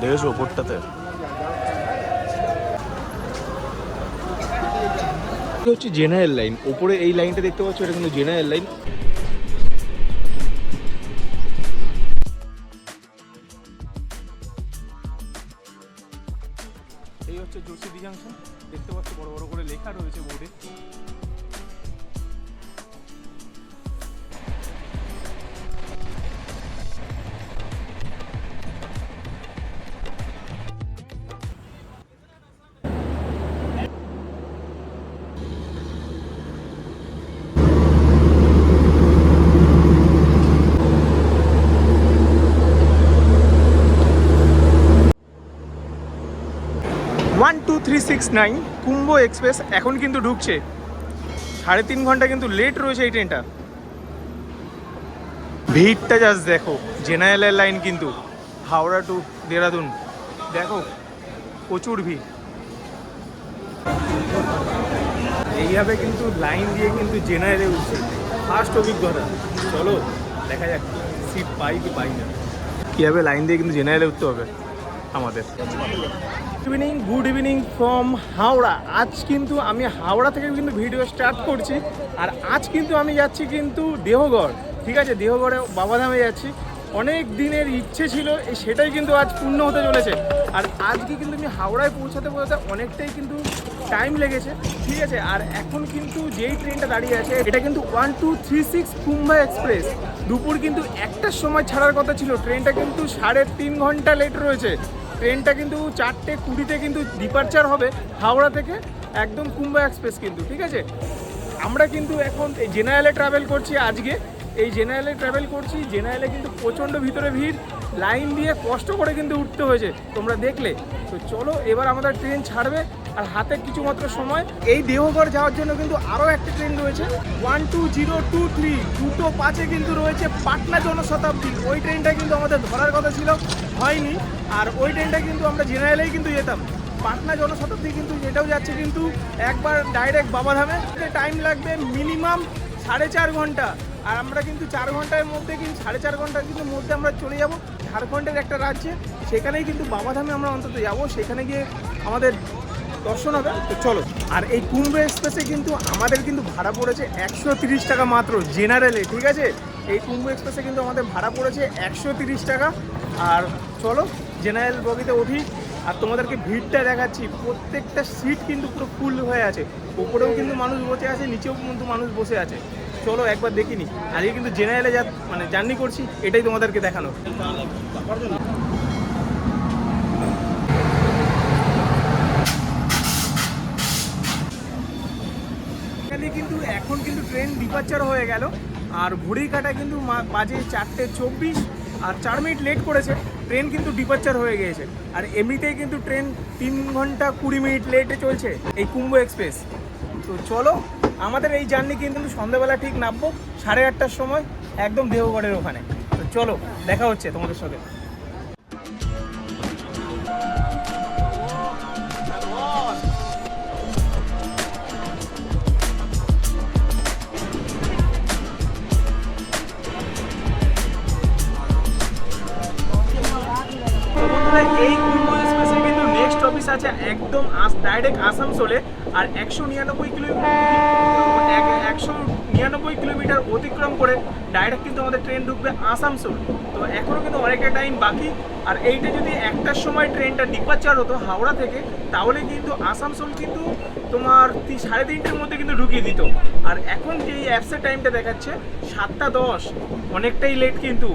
দেখেছ ওপরটাতে হচ্ছে general line. ওপরে এই লাইনটা দেখতে পাচ্ছ এটা কিন্তু general line. Six nine Kumbh express এখন কিন্তু ঢুকছে। সাড়ে তিন ঘণ্টা কিন্তু লেট রয়েছে এই ট্রেনটা ভিড়টা জাস্ট দেখো জেনারেলের লাইন কিন্তু, হাওড়া টু দেরাদুন। দেখো, প্রচুর ভিড়। এইভাবে কিন্তু লাইন দিয়ে কিন্তু জেনারেলে উঠছে। ফার্স্ট অভিজ্ঞতা। চলো, দেখা যাক সিট পাই কি পাই না। কীভাবে লাইন দিয়ে কিন্তু জেনারেলে উঠতে হবে আমাদের। Evening good evening from Howrah. আজ কিন্তু আমি হাওড়া থেকে কিন্তু ভিডিও স্টার্ট করছি, আর আজ কিন্তু আমি যাচ্ছি কিন্তু দেহগড়। ঠিক আছে, দেহগড়ে বাবাধামে যাচ্ছি। অনেক দিনের ইচ্ছে ছিল এই সেটাই কিন্তু আজ পূর্ণ হতে চলেছে। আর আজকে কিন্তু আমি হাওড়ায় পৌঁছাতে পৌঁছাতে অনেকটাই কিন্তু টাইম লেগেছে। ঠিক আছে, আর এখন কিন্তু যেই ট্রেনটা দাঁড়িয়ে আছে, এটা কিন্তু one two three six Kumbha express দুপুর কিন্তু একটার সময় ছাড়ার কথা ছিল। ট্রেনটা কিন্তু সাড়ে তিন ঘণ্টা লেট রয়েছে। ট্রেনটা কিন্তু চারটে কুড়িতে কিন্তু ডিপারচার হবে হাওড়া থেকে একদম কুম্ভা এক্সপ্রেস কিন্তু, ঠিক আছে? আমরা কিন্তু এখন এই জেনারেলে ট্রাভেল করছি আজকে। এই জেনারেলে ট্রাভেল করছি, জেনারেলে কিন্তু প্রচণ্ড ভিতরে ভিড়। লাইন দিয়ে কষ্ট করে কিন্তু উঠতে হয়েছে, তোমরা দেখলে। তো চলো, এবার আমাদের ট্রেন ছাড়বে। আর হাতে কিছু মাত্র সময়। এই দেহগড় যাওয়ার জন্য কিন্তু আরও একটা ট্রেন রয়েছে। One two zero two three দুটো পাঁচে কিন্তু রয়েছে পাটনা জনশতাব্দী ওই ট্রেনটা কিন্তু আমাদের ধরার কথা ছিল, হয়নি। আর ওই ট্রেনটা কিন্তু আমরা জেনারেলেই কিন্তু যেতাম। পাটনা জনশতাব্দী কিন্তু এটাও যাচ্ছে কিন্তু একবার ডাইরেক্ট বাবাধামে টাইম লাগবে মিনিমাম সাড়ে চার ঘণ্টা। আর আমরা কিন্তু চার ঘণ্টার মধ্যে কিন্তু, সাড়ে চার ঘণ্টার কিন্তু মধ্যে আমরা চলে যাব ঝাড়খণ্ডের একটা রাজ্যে। সেখানেই কিন্তু বাবাধামে আমরা অন্তত যাব। সেখানে গিয়ে আমাদের দর্শন হবে, তো চলো। আর এই কুম্ভ এক্সপ্রেসে কিন্তু আমাদের কিন্তু ভাড়া পড়েছে একশো তিরিশ টাকা মাত্র জেনারেলে ঠিক আছে? এই কুম্ভ এক্সপ্রেসে কিন্তু আমাদের ভাড়া পড়েছে একশো তিরিশ টাকা। আর চলো জেনারেল বগিতে উঠি। আর তোমাদেরকে ভিড়টা দেখাচ্ছি, প্রত্যেকটা সিট কিন্তু পুরো ফুল হয়ে আছে। উপরেও কিন্তু মানুষ বসে আছে, নিচেও কিন্তু মানুষ বসে আছে। চলো, একবার দেখিনি। আজকে কিন্তু জেনারেলে যা মানে জার্নি করছি, এটাই তোমাদেরকে দেখানো এখানে কিন্তু এখন কিন্তু ট্রেন ডিপারচার হয়ে গেল। আর ঘড়ির কাটা কিন্তু বাজে চারটে চব্বিশ, আর চার মিনিট লেট করেছে। ট্রেন কিন্তু ডিপারচার হয়ে গিয়েছে। আর এমনিতেই কিন্তু ট্রেন তিন ঘণ্টা কুড়ি মিনিট লেটে চলছে এই কুম্ভ এক্সপ্রেস। তো চলো, আমাদের এই জার্নি কিন্তু সন্ধ্যাবেলা ঠিক নামবো, সাড়ে আটটার সময় একদম দেহগড়ের ওখানে। তো চলো, দেখা হচ্ছে তোমাদের সাথে একদম ডাইরেক্ট আসানসোলে আর একশো নিরানব্বই কিলোমিটার একশো নিরানব্বই কিলোমিটার অতিক্রম করে ডাইরেক্ট কিন্তু আমাদের ট্রেন ঢুকবে আসানসোল তো এখনও কিন্তু অনেকটা টাইম বাকি, আর এইটা যদি একটার সময় ট্রেনটা ডিপারচার হতো হাওড়া থেকে, তাহলে কিন্তু আসানসোল কিন্তু তোমার সাড়ে তিনটের মধ্যে কিন্তু ঢুকিয়ে দিত। আর এখন যে অ্যাপসের টাইমটা দেখাচ্ছে, সাতটা দশ, অনেকটাই লেট কিন্তু।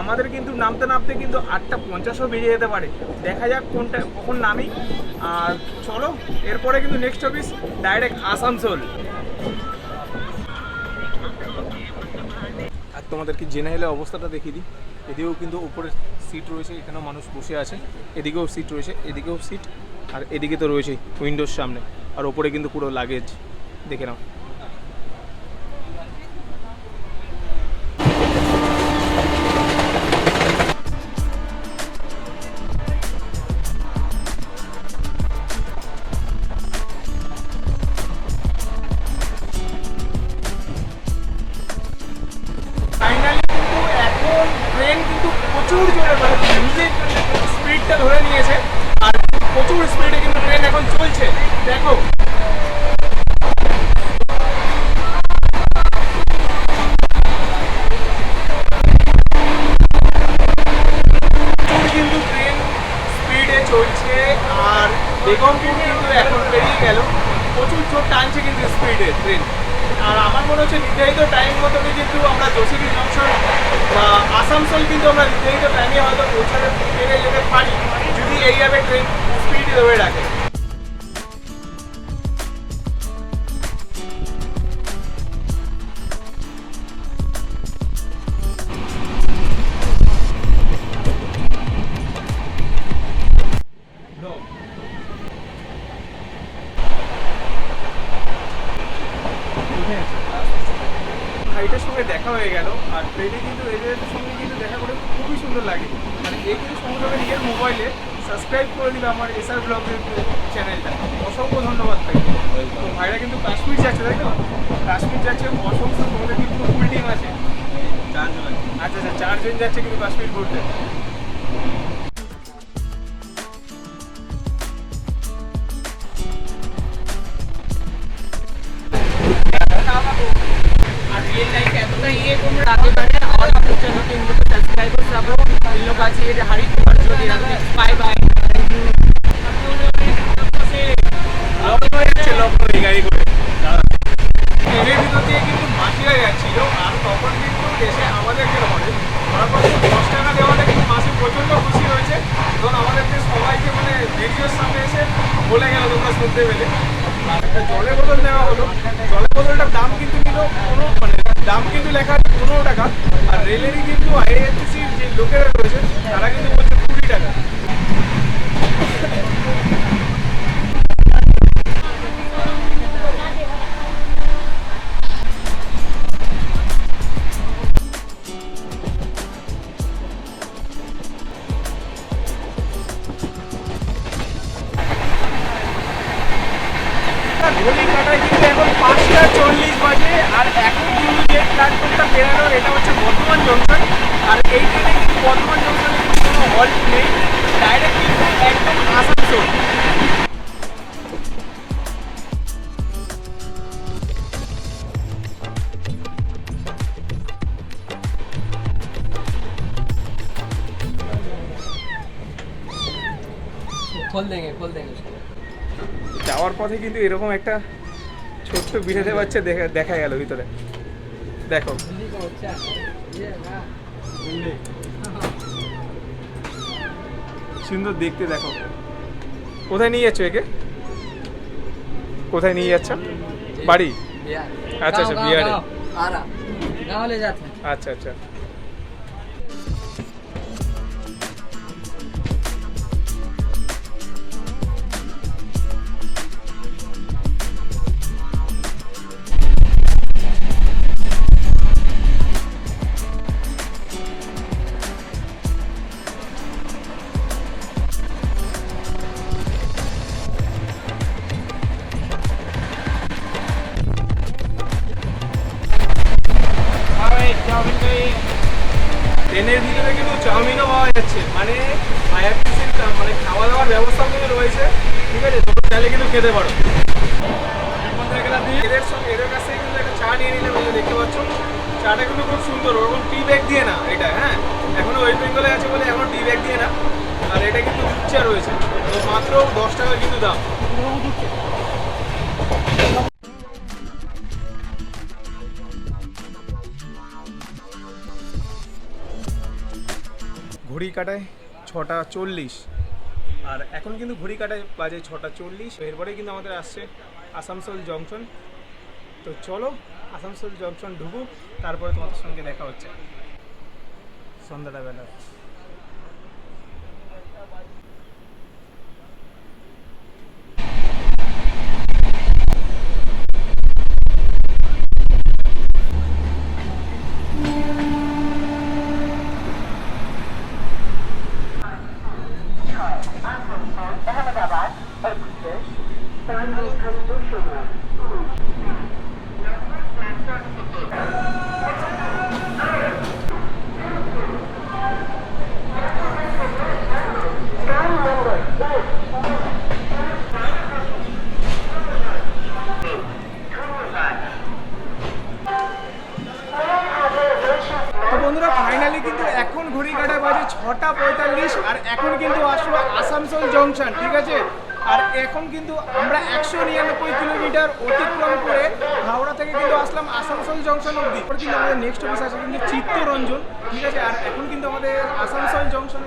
আমাদের কিন্তু নামতে নামতে কিন্তু আটটা পঞ্চাশও বেজে যেতে পারে। দেখা যাক কোনটা, কখন নামি। আর চলো, এরপরে কিন্তু নেক্সট অফিস ডাইরেক্ট আসানসোল। আর তোমাদেরকে জেনারেলে অবস্থাটা দেখিয়ে দিই। এদিকেও কিন্তু উপরের সিট রয়েছে, এখানেও মানুষ বসে আছে। এদিকেও সিট রয়েছে, এদিকেও সিট আর এদিকে তো রয়েছে উইন্ডোর সামনে। আর ওপরে কিন্তু পুরো লাগেজ দেখে নাও। দেখো। বেগমপুর কিন্তু এখন পেরিয়ে গেল। প্রচুর জোর টানছে কিন্তু স্পিডে ট্রেন আর আমার মনে হচ্ছে নির্ধারিত টাইম মতনই কিন্তু আমরা জসিবি জংশন আসানসোল কিন্তু আমরা নির্ধারিত টাইমে হয়তো পৌঁছাতে পেরে যেতে পারি, যদি এইভাবে ট্রেন স্পিড ধরে রাখে। হয়ে গেল। আর ট্রেনে কিন্তু এদের সঙ্গে কিন্তু দেখা করে খুবই সুন্দর লাগে। মানে এই কিন্তু সঙ্গে নিজের মোবাইলে সাবস্ক্রাইব করে দিল আমার এসআর ব্লগের চ্যানেলটা অসংখ্য ধন্যবাদ তাই তো ভাইরা কিন্তু কাশ্মীর যাচ্ছে, তাই তো? কাশ্মীর যাচ্ছে, অসংখ্য তোমাদের কিন্তু ফুল টিম আছে। আচ্ছা আচ্ছা চারজন যাচ্ছে কিন্তু কাশ্মীর ঘুরতে। লাইফ এতটা ইয়ে তোমরা আগে বাড়ে और अपने चैनल के इनको सब्सक्राइबर सब हो इन लोग आज ये हरी कुमार जो दिया बाय बाय লখনৌ যাচ্ছে লখনৌ এই গাড়ি করে ট্রেনের ভিতর দিয়ে কিন্তু মাসিরা যাচ্ছিল আর তখন কিন্তু এসে আমাদেরকে ধরে ধরার পর কিন্তু দশ টাকা দেওয়াটা কিন্তু মাসি প্রচণ্ড খুশি হয়েছে তখন আমাদেরকে সবাইকে মানে রেডিওর সামনে এসে বলে গেল তোমরা শুনতে পেলে জলের বোতল নেওয়া হলো। জলের বোতলটার দাম কিন্তু কিন্তু কোনো মানে দাম কিন্তু লেখা আছে পনেরো টাকা। আর রেলেরই কিন্তু আইএনটিসির যে লোকেরা রয়েছে, তারা কিন্তু বলছে কুড়ি টাকা। প্ল্যাটফর্মটা এটা হচ্ছে বর্ধমান জংশন আর এই কিন্তু বর্ধমান জংশনে কোনো হল্ট নেই। ডাইরেক্ট কিন্তু একদম আসানসোল। খোল দেঙ্গে খোল দেঙ্গে যাওয়ার পথে কিন্তু এরকম একটা ছোট্ট বিড়ালে বাচ্চা দেখা গেল ভিতরে। দেখো। সুন্দর দেখতে দেখো। কোথায় নিয়ে যাচ্ছ একে? কোথায় নিয়ে যাচ্ছ? বাড়ি? আচ্ছা আচ্ছা বিহারে। আচ্ছা আচ্ছা। যাচ্ছে মানে আইআরটিসির মানে খাওয়া দাওয়ার ব্যবস্থা কিন্তু রয়েছে। ঠিক আছে, তোমরা চাইলে কিন্তু খেতে পারো। এদের সঙ্গে এদের কাছ কিন্তু একটা চা নিয়ে নিলাম দেখতে পাচ্ছ। চাটা কিন্তু খুব সুন্দর, ওরকম টি ব্যাগ দিয়ে না এটা হ্যাঁ? এখনও ওয়েস্ট বেঙ্গলে আছে বলে এখন টি ব্যাগ দিয়ে না। আর এটা কিন্তু দুধ চা রয়েছে। তো দশ টাকা কিন্তু দাম। ঘড়ি কাটায় ছটা চল্লিশ। আর এখন কিন্তু ঘড়ি কাটায় বাজে ছটা চল্লিশ। এরপরে কিন্তু আমাদের আসছে আসানসোল জংশন। তো চলো আসানসোল জংশন ঢুকুক, তারপরে তোমাদের সঙ্গে দেখা হচ্ছে। সন্ধ্যাটা বেলা। পঁয়তাল্লিশ আর এখন কিন্তু আসলো আসানসোল জংশন ঠিক আছে? আর এখন কিন্তু আমরা একশো নিরানব্বই কিলোমিটার অতিক্রম করে হাওড়া থেকে কিন্তু আসলাম আসানসোল জংশন অবধি। এরপর কিন্তু আমাদের নেক্সট অফিস আছে কিন্তু চিত্তরঞ্জন, ঠিক আছে? আর এখন কিন্তু আমাদের আসানসোল জংশন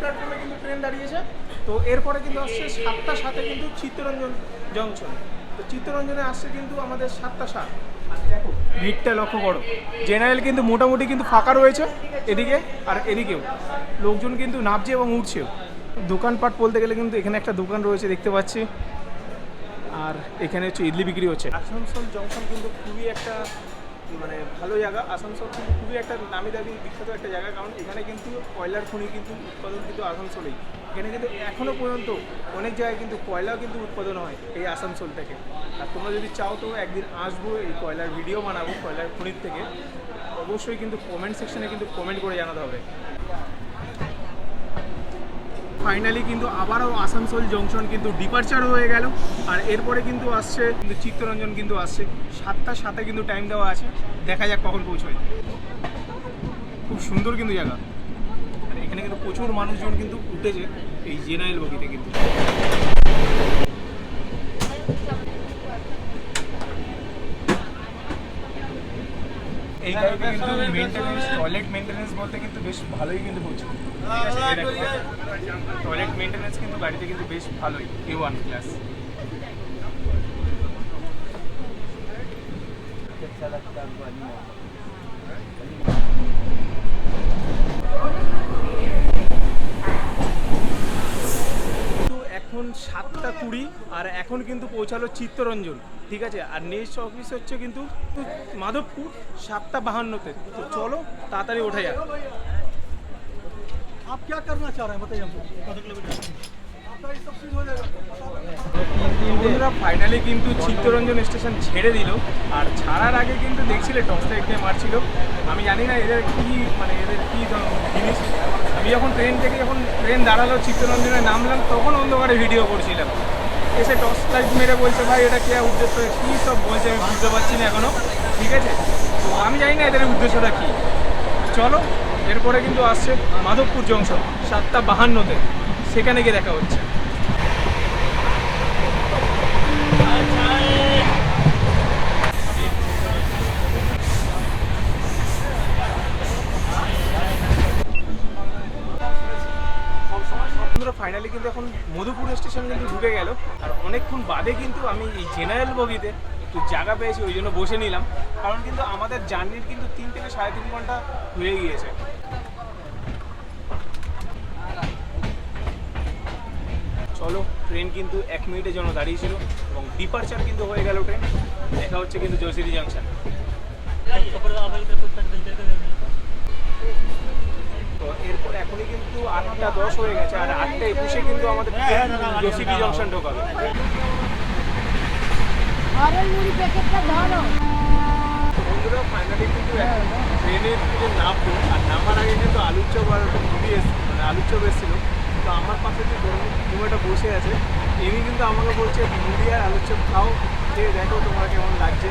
প্ল্যাটফর্মে কিন্তু ট্রেন দাঁড়িয়েছে। তো এরপরে কিন্তু আসছে সাতটা সাথে কিন্তু চিত্তরঞ্জন জংশন তো চিত্তরঞ্জনে আসছে কিন্তু আমাদের সাতটা সাত। আর দেখো ভিড়টা লক্ষ্য করো। জেনারেল কিন্তু মোটামুটি কিন্তু ফাঁকা রয়েছে, এদিকে আর এদিকেও। লোকজন কিন্তু নামছে এবং উঠছেও। দোকানপাট বলতে গেলে কিন্তু এখানে একটা দোকান রয়েছে দেখতে পাচ্ছি। আর এখানে হচ্ছে ইডলি বিক্রি হচ্ছে। আসানসোল জংশন কিন্তু খুবই একটা মানে ভালো জায়গা। আসানসোল কিন্তু খুবই একটা নামি দামি, বিখ্যাত একটা জায়গা। কারণ এখানে কিন্তু কয়লার খনি কিন্তু উৎপাদন কিন্তু আসানসোলেই। এখানে কিন্তু এখনও পর্যন্ত অনেক জায়গায় কিন্তু কয়লাও কিন্তু উৎপাদন হয় এই আসানসোল থেকে। আর তোমরা যদি চাও তো একদিন আসব এই কয়লার ভিডিও বানাবো, কয়লার খনির থেকে। অবশ্যই কিন্তু কমেন্ট সেকশনে কিন্তু কমেন্ট করে জানাতে হবে। ফাইনালি কিন্তু আবারও আসানসোল জংশন কিন্তু ডিপারচার হয়ে গেল। আর এরপরে কিন্তু আসছে, কিন্তু চিত্তরঞ্জন কিন্তু আসছে। সাতটার সাথে কিন্তু টাইম দেওয়া আছে। দেখা যাক কখন পৌঁছয়। খুব সুন্দর কিন্তু জায়গা। প্রচুর মানুষজন কিন্তু উঠেছে এই জেনারেল বগিতে কিন্তু। এই কিন্তু মেনটেনেন্স টয়লেট মেনটেনেন্স বলতে কিন্তু বেশ ভালোই কিন্তু হচ্ছে। টয়লেট মেনটেনেন্স কিন্তু গাড়িতে কিন্তু বেশ ভালোই এ ওয়ান ক্লাস এখন সাতটা কুড়ি আর এখন কিন্তু পৌঁছালো চিত্তরঞ্জন ঠিক আছে আর নেক্সট অফিস হচ্ছে কিন্তু মাধবপুর সাতটা বাহান্নতে তো চলো তাড়াতাড়ি ওঠা যাক आप क्या करना चाह रहे हैं बताइए हमको आपका ये सब चीज हो जाएगा বন্ধুরা ফাইনালি কিন্তু চিত্তরঞ্জন স্টেশন ছেড়ে দিল আর ছাড়ার আগে কিন্তু দেখছিলে টসটা একটু মারছিল আমি জানি না এদের কি মানে এদের কি ধরনের জিনিস আমি যখন ট্রেন থেকে যখন ট্রেন দাঁড়ালো চিত্তরঞ্জনে নামলাম তখন অন্ধকারে ভিডিও করছিলাম এসে টস লাইট মেরে বলছে, ভাই, এটা কে উদ্দেশ্য? কী সব বলছে? আমি বুঝতে পারছি না এখনও। ঠিক আছে? তো আমি জানি না এদের উদ্দেশ্যটা কী। চলো, এরপরে কিন্তু আসছে মাধবপুর জংশন, সাতটা বাহান্নতে। সেখানে গিয়ে দেখা হচ্ছে বন্ধুরা ফাইনালি কিন্তু এখন মধুপুর স্টেশন কিন্তু ঢুকে গেল। আর অনেকক্ষণ বাদে কিন্তু আমি এই জেনারেল বগিতে একটু জায়গা পেয়েছি, ওই জন্য বসে নিলাম। কারণ কিন্তু আমাদের জার্নির কিন্তু তিন থেকে সাড়ে তিন ঘণ্টা হয়ে গিয়েছে। চলো ট্রেন কিন্তু এক মিনিটের জন্য দাঁড়িয়েছিল এবং ডিপারচার কিন্তু হয়ে গেল ট্রেন দেখা হচ্ছে কিন্তু জয়সিরি জাংশন এরপর এখনই কিন্তু আটটা দশ হয়ে গেছে আর আটটা একুশে কিন্তু আমাদের জসিডি জংশন ঢোকাবে। বন্ধুরা ফাইনালি কিন্তু ট্রেনের থেকে নামবো আর নামার আগে কিন্তু আলুর চপ আর মুড়ি মানে আলুর চপ এসেছিল। তো আমার পাশে যে ঘুমেটা বসে আছে ইনি কিন্তু আমাকে বলছে মুড়ি আর আলুর চপ খাও খেয়ে দেখো তোমার কেমন লাগছে।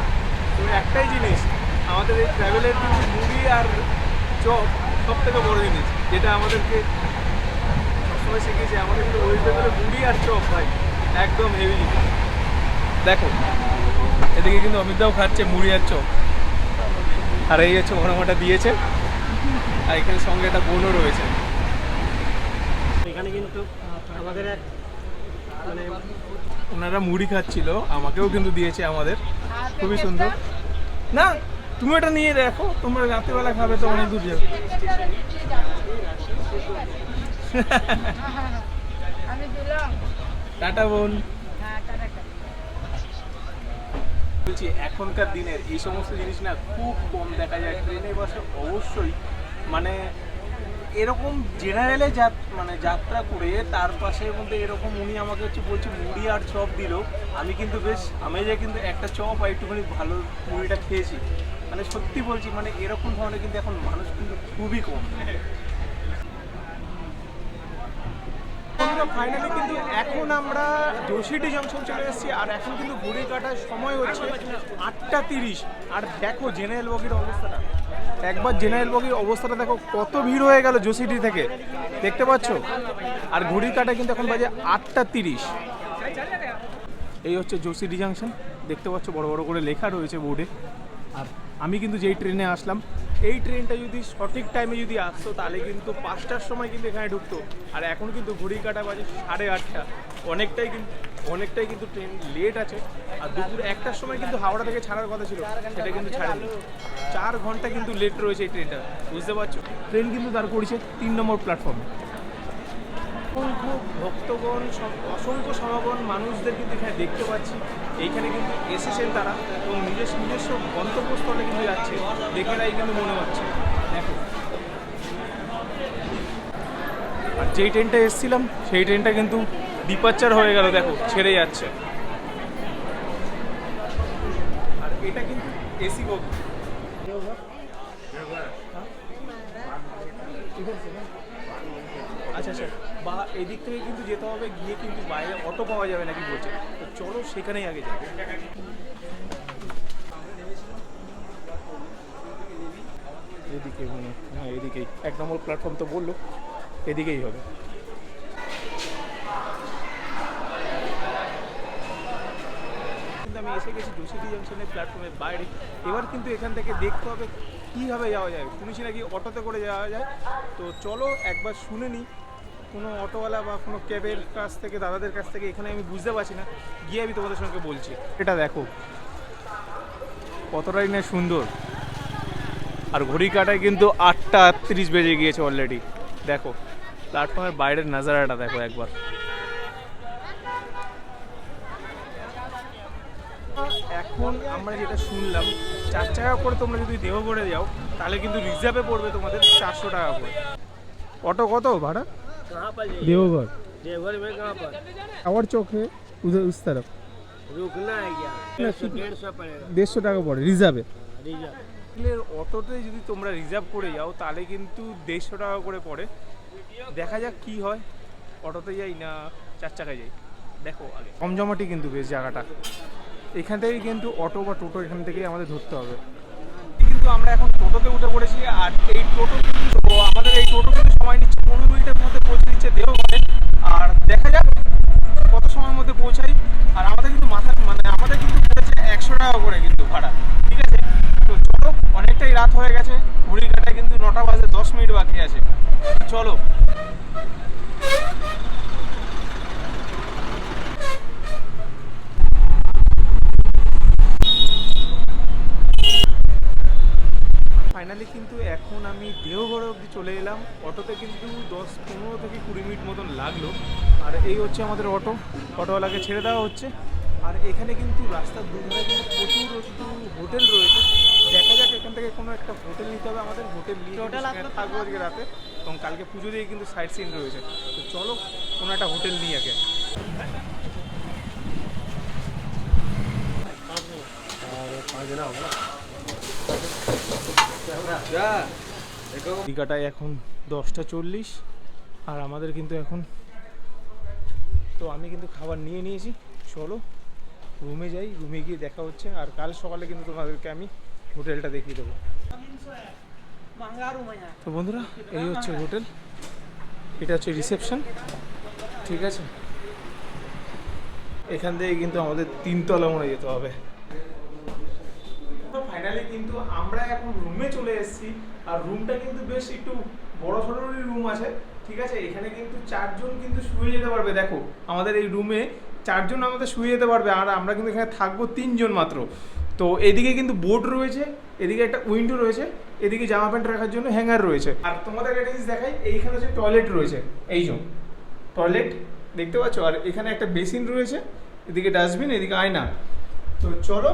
তো একটাই জিনিস আমাদের এই ট্রাভেলের কিন্তু মুড়ি আর চপ সব থেকে বড় জিনিস যেটা আমাদেরকে সবসময় শিখিয়েছে আমাদের কিন্তু ওয়েস্ট বেঙ্গলে মুড়ি আর চপ ভাই একদম হেভি জিনিস দেখো এদিকে কিন্তু অমিতদাও খাচ্ছে মুড়ি আর চপ। আর এই হচ্ছে ঘনঘটা দিয়েছে। আর এখানে সঙ্গে একটা বোনও রয়েছে। এখানে কিন্তু আমাদের এক মানে ওনারা মুড়ি খাচ্ছিল আমাকেও কিন্তু দিয়েছে আমাদের। খুবই সুন্দর। না তুমি এটা নিয়ে দেখো, তোমরা রাত্রিবেলা খাবে তো অনেক দূর যাবে। টাটা বোন। বলছি, এখনকার দিনের এই সমস্ত জিনিস না খুব কম দেখা যায়। ট্রেনে বাসে অবশ্যই মানে এরকম জেনারেলে মানে যাত্রা করে তার পাশের মধ্যে এরকম উনি আমাকে হচ্ছে বলছে, মুড়ি আর চপ দিল। আমি কিন্তু বেশ, আমি যে কিন্তু একটা চপ আর একটুখানি ভালো মুড়িটা খেয়েছি। মানে সত্যি বলছি মানে এরকম ধরনের কিন্তু এখন মানুষ কিন্তু খুবই কম। ফাইনালি কিন্তু এখন আমরা যোশিটি জংশন চলে এসেছি, আর এখন কিন্তু ঘড়ি কাটার সময় হচ্ছে আটটা তিরিশ। আর দেখো জেনারেল বগির অবস্থাটা। একবার জেনারেল বগির অবস্থাটা দেখো, কত ভিড় হয়ে গেল জোসিটি থেকে। দেখতে পাচ্ছ? আর ঘড়ির কাটা কিন্তু এখন বাজে আটটা তিরিশ। এই হচ্ছে জোসিডি জাংশন দেখতে পাচ্ছ, বড় বড় করে লেখা রয়েছে বোর্ডে। আর আমি কিন্তু যেই ট্রেনে আসলাম, এই ট্রেনটা যদি সঠিক টাইমে যদি আসতো, তাহলে কিন্তু পাঁচটার সময় কিন্তু এখানে ঢুকতো। আর এখন কিন্তু ঘড়ি কাটা বাজে সাড়ে আটটা। অনেকটাই কিন্তু অনেকটাই কিন্তু ট্রেন লেট আছে। আর দুপুর একটার সময় কিন্তু হাওড়া থেকে ছাড়ার কথা ছিল, সেটা কিন্তু ছাড়েনি। চার ঘণ্টা কিন্তু লেট রয়েছে এই ট্রেনটা বুঝতে পারছ? ট্রেন কিন্তু দাঁড় করেছে তিন নম্বর প্ল্যাটফর্মে অসংখ্য ভক্তগণ অসংখ্য সমাগম মানুষদের কিন্তু এখানে দেখতে পাচ্ছি। এইখানে কিন্তু এসেছেন তারা এবং নিজস্ব নিজস্ব গন্তব্যস্থলে কিন্তু যাচ্ছে। দেখে তাই কিন্তু মনে হচ্ছে। দেখো। আর যেই ট্রেনটা এসেছিলাম, সেই ট্রেনটা কিন্তু ডিপারচার হয়ে গেল, দেখো, ছেড়ে যাচ্ছে। আর এটা কিন্তু এসি বগি আচ্ছা আচ্ছা। বা এদিক থেকে কিন্তু যেতে হবে, গিয়ে কিন্তু বাইরে অটো পাওয়া যাবে নাকি বলছে। তো চলো সেখানেই আগে যাবে এদিকে মনে, হয়। এদিকেই। এক নম্বর প্ল্যাটফর্ম তো বলল, এদিকেই হবে। কিন্তু আমি এসে গেছি জোসিডি জাংশনের প্ল্যাটফর্মের বাইরে। এবার কিন্তু এখান থেকে দেখতে হবে কীভাবে যাওয়া যায়। শুনেছি নাকি অটোতে করে যাওয়া যায়। তো চলো একবার শুনে নিই। কোনো অটোওয়ালা বা কোনো ক্যাবের কাছ থেকে, দাদাদের কাছ থেকে এখানে আমি বুঝতে পারছি না। গিয়ে আমি তোমাদের সঙ্গে বলছি। এটা দেখো। কতটাই না সুন্দর। আর ঘড়ি কাটায় কিন্তু আটটা আটত্রিশ বেজে গিয়েছে অলরেডি দেখো প্ল্যাটফর্মের বাইরের নাজারাটা দেখো একবার। এখন আমরা যেটা শুনলাম, চার টাকা করে তোমরা যদি দেওঘরে যাও তাহলে কিন্তু রিজার্ভে পড়বে তোমাদের চারশো টাকা করে। অটো কত ভাড়া? कहाँ पर जाइए देवघर देवघर में कहाँ पर और चौक है उधर उस तरफ रुकना है क्या ना, डेढ़ सौ डेढ़ सौ पड़ेगा দেড়শো টাকা পড়ে রিজার্ভে रिजर्व অটোতে যদি তোমরা রিজার্ভ করে যাও তাহলে কিন্তু দেড়শো টাকা করে পড়ে দেখা যাক কি হয় অটোতে যাই না চার চাকায় যাই দেখো আগে জমজমাটি কিন্তু বেশ জায়গাটা এখান থেকে কিন্তু অটো বা টোটো এখান থেকেই আমাদের ধরতে হবে কিন্তু আমরা এখন টোটোতে উঠে পড়েছি আর এই টোটো কিন্তু ও আমাদের এই টোটো কিন্তু সময় নিচ্ছে, পনেরো মিনিটের মধ্যে পৌঁছে দিচ্ছে দেওঘরে। আর দেখা যাক কত সময়ের মধ্যে পৌঁছাই। আর আমাদের কিন্তু মাথা মানে আমাদের কিন্তু পড়েছে একশো টাকা করে কিন্তু ভাড়া, ঠিক আছে? তো চলো, অনেকটাই রাত হয়ে গেছে ঘুড়ি কাটায় কিন্তু নটা বাজে দশ মিনিট বাকি আছে। চলো ফাইনালি কিন্তু এখন আমি দেওঘর অবধি চলে এলাম। অটোতে কিন্তু দশ পনেরো থেকে কুড়ি মিনিট মতন লাগল। আর এই হচ্ছে আমাদের অটো। অটোওয়ালাকে ছেড়ে দেওয়া হচ্ছে। আর এখানে কিন্তু রাস্তার দুধারে কিন্তু প্রচুর কিন্তু হোটেল রয়েছে। দেখা যাক এখান থেকে কোনো একটা হোটেল নিতে হবে আমাদের। হোটেল নিয়ে থাকব আজকে রাতে। এবং কালকে পুজো দিয়ে কিন্তু সাইট সিন রয়েছে। তো চলো কোনো একটা হোটেল নিয়ে আগে। দীঘাটায় এখন দশটা চল্লিশ, আর আমাদের কিন্তু এখন তো আমি কিন্তু খাবার নিয়ে নিয়েছি। চলো, রুমে যাই, রুমে গিয়ে দেখা হচ্ছে। আর কাল সকালে কিন্তু তোমাদেরকে আমি হোটেলটা দেখিয়ে দেবো। তো বন্ধুরা, এই হচ্ছে হোটেল। এটা হচ্ছে রিসেপশন। ঠিক আছে? এখান থেকে কিন্তু আমাদের তিনতলা মনে যেতে হবে। ফাইনালি কিন্তু আমরা এখন রুমে চলে এসেছি। আর রুমটা কিন্তু বেশ একটু বড় সড়োরই রুম আছে, ঠিক আছে? এখানে কিন্তু চারজন কিন্তু শুয়ে যেতে পারবে। দেখো, আমাদের এই রুমে চারজন আমাদের শুয়ে যেতে পারবে, আর আমরা কিন্তু এখানে থাকব তিনজন মাত্র। তো এদিকে কিন্তু বোর্ড রয়েছে, এদিকে একটা উইন্ডো রয়েছে, এদিকে জামা প্যান্ট রাখার জন্য হ্যাঙ্গার রয়েছে। আর তোমাদের একটা জিনিস দেখাই, এইখানে হচ্ছে টয়লেট রয়েছে। এই যে টয়লেট দেখতে পাচ্ছ? আর এখানে একটা বেসিন রয়েছে, এদিকে ডাস্টবিন এদিকে আয়না। তো চলো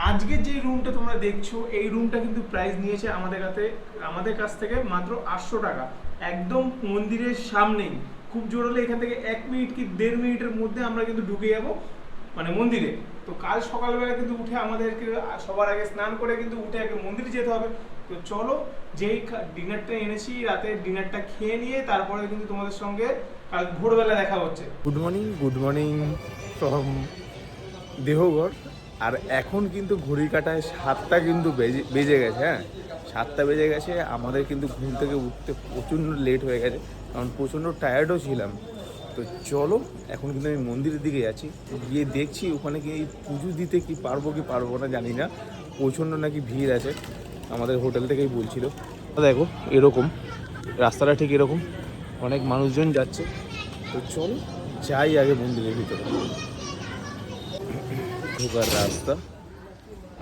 আজকের যে রুমটা তোমরা দেখছ, এই রুমটা কিন্তু প্রাইস নিয়েছে আমাদের কাছে, আমাদের কাছ থেকে মাত্র আটশো টাকা। একদম মন্দিরের সামনেই খুব জোর হলে এখান থেকে এক মিনিট কি দেড় মিনিটের মধ্যে আমরা কিন্তু ঢুকে যাব মানে মন্দিরে। তো কাল সকালবেলা কিন্তু উঠে আমাদেরকে সবার আগে স্নান করে কিন্তু উঠে আগে মন্দিরে যেতে হবে। তো চলো, যেই ডিনারটা এনেছি, রাতে ডিনারটা খেয়ে নিয়ে তারপরে কিন্তু তোমাদের সঙ্গে কাল ভোরবেলা দেখা হচ্ছে। Good morning good morning from দেহগড় আর এখন কিন্তু ঘড়ি কাটায় সাতটা কিন্তু বেজে বেজে গেছে হ্যাঁ? সাতটা বেজে গেছে, আমাদের কিন্তু ঘুম থেকে উঠতে প্রচণ্ড লেট হয়ে গেছে, কারণ প্রচণ্ড টায়ার্ডও ছিলাম। তো চলো, এখন কিন্তু আমি মন্দিরের দিকে যাচ্ছি, গিয়ে দেখছি ওখানে কি এই পুজো দিতে কি পারব কি পারব না জানি না, প্রচণ্ড নাকি ভিড় আছে, আমাদের হোটেল থেকেই বলছিল। দেখো, এরকম, রাস্তাটা ঠিক এরকম, অনেক মানুষজন যাচ্ছে, তো চলো, যাই আগে মন্দিরের ভিতরে। ঢোকার রাস্তা।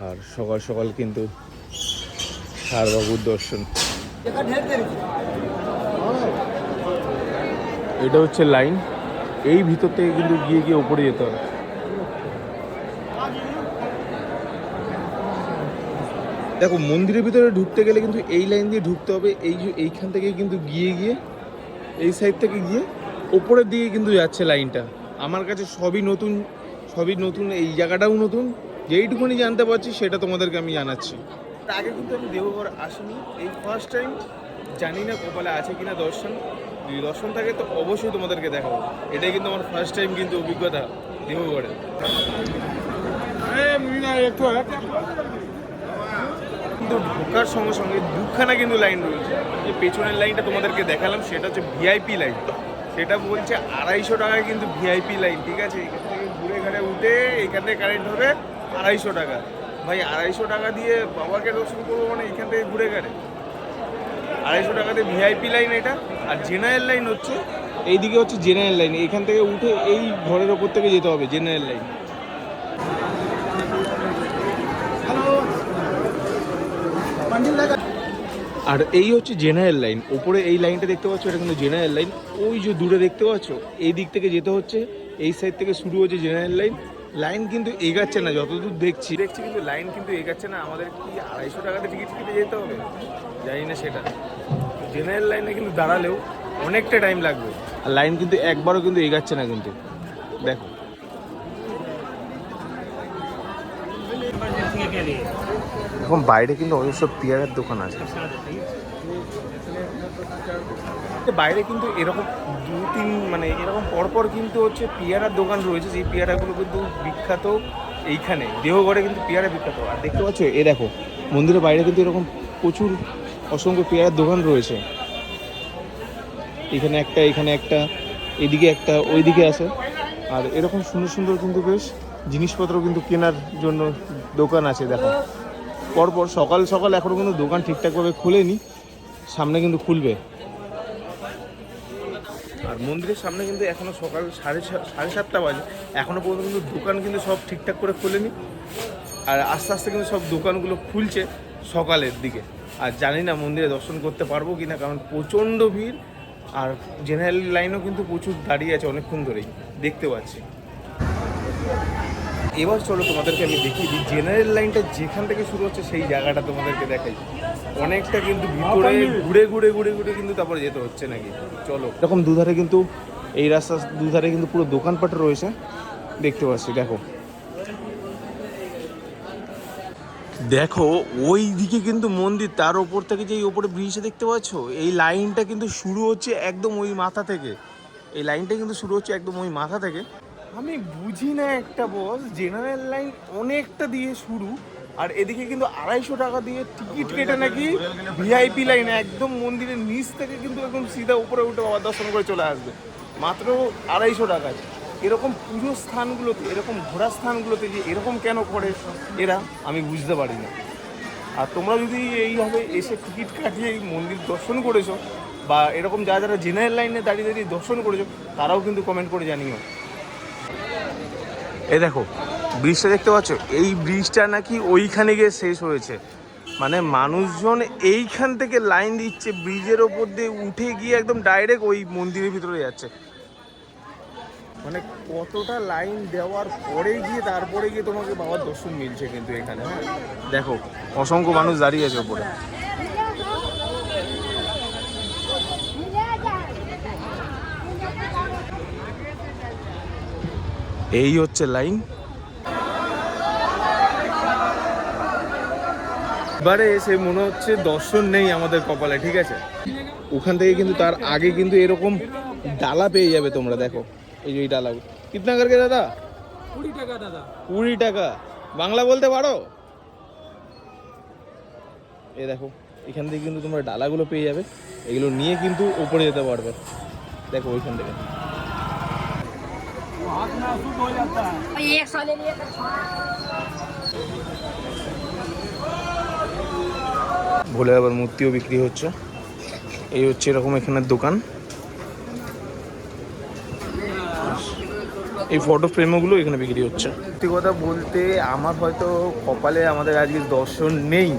আর সকাল সকাল কিন্তু সারবাবুর দর্শন। এটা হচ্ছে লাইন। এই ভিতর থেকে কিন্তু গিয়ে গিয়ে উপরে যেতে হবে। দেখো, মন্দিরের ভিতরে ঢুকতে গেলে কিন্তু এই লাইন দিয়ে ঢুকতে হবে। এই এইখান থেকে কিন্তু গিয়ে গিয়ে, এই সাইড থেকে গিয়ে ওপরের দিকে কিন্তু যাচ্ছে লাইনটা। আমার কাছে সবই নতুন সবই নতুন এই জায়গাটাও নতুন। যেইটুকুনি জানতে পারছি সেটা তোমাদেরকে আমি জানাচ্ছি। আগে কিন্তু আমি দেবঘর আসিনি। এই ফার্স্ট টাইম জানি না কপালে আছে কিনা দর্শন। যদি দর্শন থাকে তো অবশ্যই তোমাদেরকে দেখাবো। এটাই কিন্তু আমার ফার্স্ট টাইম কিন্তু অভিজ্ঞতা দেবঘরে কিন্তু ঢোকার সঙ্গে সঙ্গে দুখানা কিন্তু লাইন রয়েছে। যে পেছনের লাইনটা তোমাদেরকে দেখালাম সেটা হচ্ছে ভিআইপি লাইন সেটা বলছে আড়াইশো টাকায় কিন্তু ভিআইপি লাইন ঠিক আছে? উঠে এখান কারেন্ট হবে আড়াইশো টাকা। ভাই, আড়াইশো টাকা দিয়ে বাবাকে দর্শন করব মানে এখান থেকে ঘুরে গেলে আড়াইশো টাকাতে ভিআইপি লাইন এটা, আর জেনারেল লাইন হচ্ছে, এইদিকে হচ্ছে জেনারেল লাইন এখান থেকে উঠে এই ঘরের ওপর থেকে যেতে হবে জেনারেল লাইন আর এই হচ্ছে জেনারেল লাইন ওপরে এই লাইনটা দেখতে পাচ্ছ, এটা কিন্তু জেনারেল লাইন ওই যে দূরে দেখতে পাচ্ছ, এই দিক থেকে যেতে হচ্ছে এই সাইড থেকে শুরু হয়েছে জেনারেল লাইন লাইন কিন্তু এগাচ্ছে না যতদূর দেখছি। দেখছি কিন্তু লাইন কিন্তু এগাচ্ছে না আমাদের কি আড়াইশো টাকাতে টিকিট কেটে যেতে হবে? জানি না সেটা। জেনারেল লাইনে কিন্তু দাঁড়ালেও অনেকটা টাইম লাগবে। আর লাইন কিন্তু একবারও কিন্তু এগাচ্ছে না কিন্তু। দেখো। এখন বাইরে কিন্তু অজস্র পেয়ারার দোকান আছে। বাইরে কিন্তু এরকম দু তিন মানে এরকম পরপর কিন্তু হচ্ছে পেয়ারার দোকান রয়েছে যেই পেয়ারাগুলো কিন্তু বিখ্যাত এইখানে। দেহগড়ে কিন্তু পেয়ারা বিখ্যাত। আর দেখতে পাচ্ছ, এ দেখো, মন্দিরের বাইরে কিন্তু এরকম প্রচুর অসংখ্য পেয়ারার দোকান রয়েছে। এখানে একটা এখানে একটা, এদিকে একটা, ওইদিকে আছে। আর এরকম সুন্দর সুন্দর কিন্তু বেশ জিনিসপত্র কিন্তু কেনার জন্য দোকান আছে, দেখো। পরপর সকাল সকাল এখনও কিন্তু দোকান ঠিকঠাকভাবে খুলেনি, সামনে কিন্তু খুলবে। আর মন্দিরের সামনে কিন্তু এখনও সকাল সাড়ে সাড়ে সাতটা বাজে। এখনও পর্যন্ত কিন্তু দোকান কিন্তু সব ঠিকঠাক করে খোলেনি। আর আস্তে আস্তে কিন্তু সব দোকানগুলো খুলছে সকালের দিকে। আর জানি না মন্দিরে দর্শন করতে পারব কি না কারণ প্রচণ্ড ভিড়। আর জেনারেল লাইনও কিন্তু প্রচুর দাঁড়িয়ে আছে অনেকক্ষণ ধরেই। দেখতে পাচ্ছি। এবার চলো তোমাদেরকে আমি দেখিয়ে দিই। জেনারেল লাইনটা যেখান থেকে শুরু হচ্ছে সেই জায়গাটা তোমাদেরকে দেখাই। অনেকটা কিন্তু ভিতরে ঘুরে ঘুরে ঘুরে ঘুরে কিন্তু তারপরে যেতে হচ্ছে নাকি? চলো। এরকম দুধারে কিন্তু এই রাস্তার দুধারে কিন্তু পুরো দোকানপাট রয়েছে। দেখতে পাচ্ছি দেখো। দেখো ওই দিকে কিন্তু মন্দির তার ওপর থেকে যে ওপরে ব্রিজটা দেখতে পাচ্ছ এই লাইনটা কিন্তু শুরু হচ্ছে একদম ওই মাথা থেকে। এই লাইনটা কিন্তু শুরু হচ্ছে একদম ওই মাথা থেকে। আমি বুঝি না একটা বস জেনারেল লাইন অনেকটা দিয়ে শুরু আর এদিকে কিন্তু আড়াইশো টাকা দিয়ে টিকিট কেটে নাকি ভিআইপি লাইন একদম মন্দিরের নিচ থেকে কিন্তু একদম সিধা উপরে উঠে বাবা দর্শন করে চলে আসবে। মাত্র আড়াইশো টাকায়। এরকম পুজো স্থানগুলোতে এরকম ঘোরার স্থানগুলোতে যে এরকম কেন করে এরা আমি বুঝতে পারি না। আর তোমরা যদি এইভাবে এসে টিকিট কাটিয়ে এই মন্দির দর্শন করেছ বা এরকম যারা যারা জেনারেল লাইনে দাঁড়িয়ে দাঁড়িয়ে দর্শন করেছ তারাও কিন্তু কমেন্ট করে জানিও। এই দেখো, ব্রিজটা দেখতে পাচ্ছ? এই ব্রিজটা নাকি ওইখানে গিয়ে শেষ হয়েছে। মানে মানুষজন এইখান থেকে লাইন দিচ্ছে, ব্রিজের ওপর দিয়ে উঠে গিয়ে একদম ডাইরেক্ট ওই মন্দিরের ভিতরে যাচ্ছে। মানে কতটা লাইন দেওয়ার পরে গিয়ে তারপরে গিয়ে তোমাকে বাবার দর্শন মিলছে কিন্তু এখানে। হ্যাঁ দেখো, অসংখ্য মানুষ দাঁড়িয়ে আছে ওপরে। এই হচ্ছে লাইন। এবারে এসে মনে হচ্ছে দর্শন নেই আমাদের কপালে ঠিক আছে? ওখান থেকে কিন্তু তার আগে কিন্তু এরকম ডালা পেয়ে যাবে তোমরা দেখো। এই যে এই ডালা। কিতনা করকে দাদা? কুড়ি টাকা দাদা। কুড়ি টাকা। বাংলা বলতে পারো? এ দেখো এখান থেকে কিন্তু তোমরা ডালাগুলো পেয়ে যাবে। এগুলো নিয়ে কিন্তু ওপরে যেতে পারবে। দেখো ওইখান থেকে। एक सौ ले लिए ভোলে আবার মূর্তিও বিক্রি হচ্ছে এই হচ্ছে এরকম এখানের দোকান এই ফটো ফ্রেমগুলো এখানে বিক্রি হচ্ছে সত্যি কথা বলতে আমার হয়তো কপালে আমাদের আজকে দর্শন নেই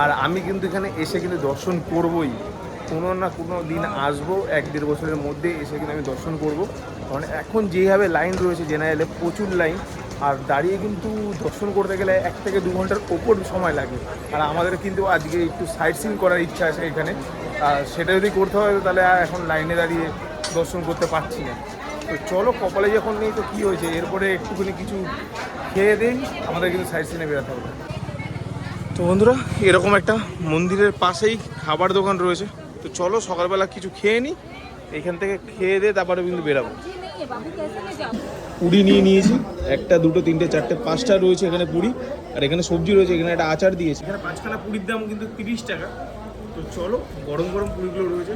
আর আমি কিন্তু এখানে এসে কিন্তু দর্শন করবই কোনো না কোনো দিন আসবো এক দেড় বছরের মধ্যে এসে কিন্তু আমি দর্শন করব কারণ এখন যেভাবে লাইন রয়েছে জেনারেলে প্রচুর লাইন আর দাঁড়িয়ে কিন্তু দর্শন করতে গেলে এক থেকে দু ঘণ্টার ওপর সময় লাগে। আর আমাদের কিন্তু আজকে একটু সাইট সিন করার ইচ্ছা আছে এখানে। সেটা যদি করতে হয়, তাহলে আর এখন লাইনে দাঁড়িয়ে দর্শন করতে পারছি না। তো চলো, কপালে যখন নেই তো কী হয়েছে? এরপরে একটুখানি কিছু খেয়ে দেই, আমাদের কিন্তু সাইড সিনে বেরোতে হবে। তো বন্ধুরা, এরকম একটা মন্দিরের পাশেই খাবার দোকান রয়েছে। তো চলো, সকালবেলা কিছু খেয়ে নিই এখান থেকে খেয়ে দিয়ে তারপরে কিন্তু বেরাবো। পুরি নিয়ে নিয়েছি একটা দুটো তিনটে চারটে পাঁচটা রয়েছে এখানে পুরি আর এখানে সবজি রয়েছে এখানে একটা আচার দিয়েছে। এখানে পাঁচখানা পুরীর দাম কিন্তু তিরিশ টাকা। তো চলো গরম গরম পুরিগুলো রয়েছে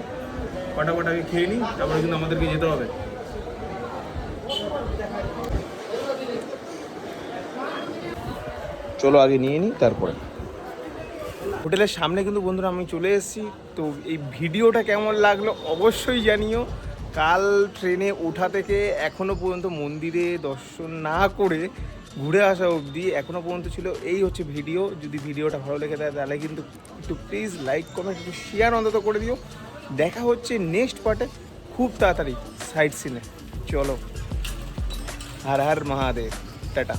পাটাপাটাকে খেয়ে নিই তারপরে কিন্তু আমাদেরকে যেতে হবে। চলো আগে নিয়ে নিই তারপরে। হোটেলের সামনে কিন্তু বন্ধুরা আমি চলে এসেছি তো এই ভিডিওটা কেমন লাগল অবশ্যই জানিও। কাল ট্রেনে ওঠা থেকে এখনও পর্যন্ত মন্দিরে দর্শন না করে ঘুরে আসা অবধি এখনও পর্যন্ত ছিল। এই হচ্ছে ভিডিও। যদি ভিডিওটা ভালো লেগে থাকে তাহলে কিন্তু একটু প্লিজ লাইক কমেন্ট একটু শেয়ার অন্তত করে দিও। দেখা হচ্ছে নেক্সট পার্টে খুব তাড়াতাড়ি সাইড সিনে চলো। হর হর মহাদেব। টাটা।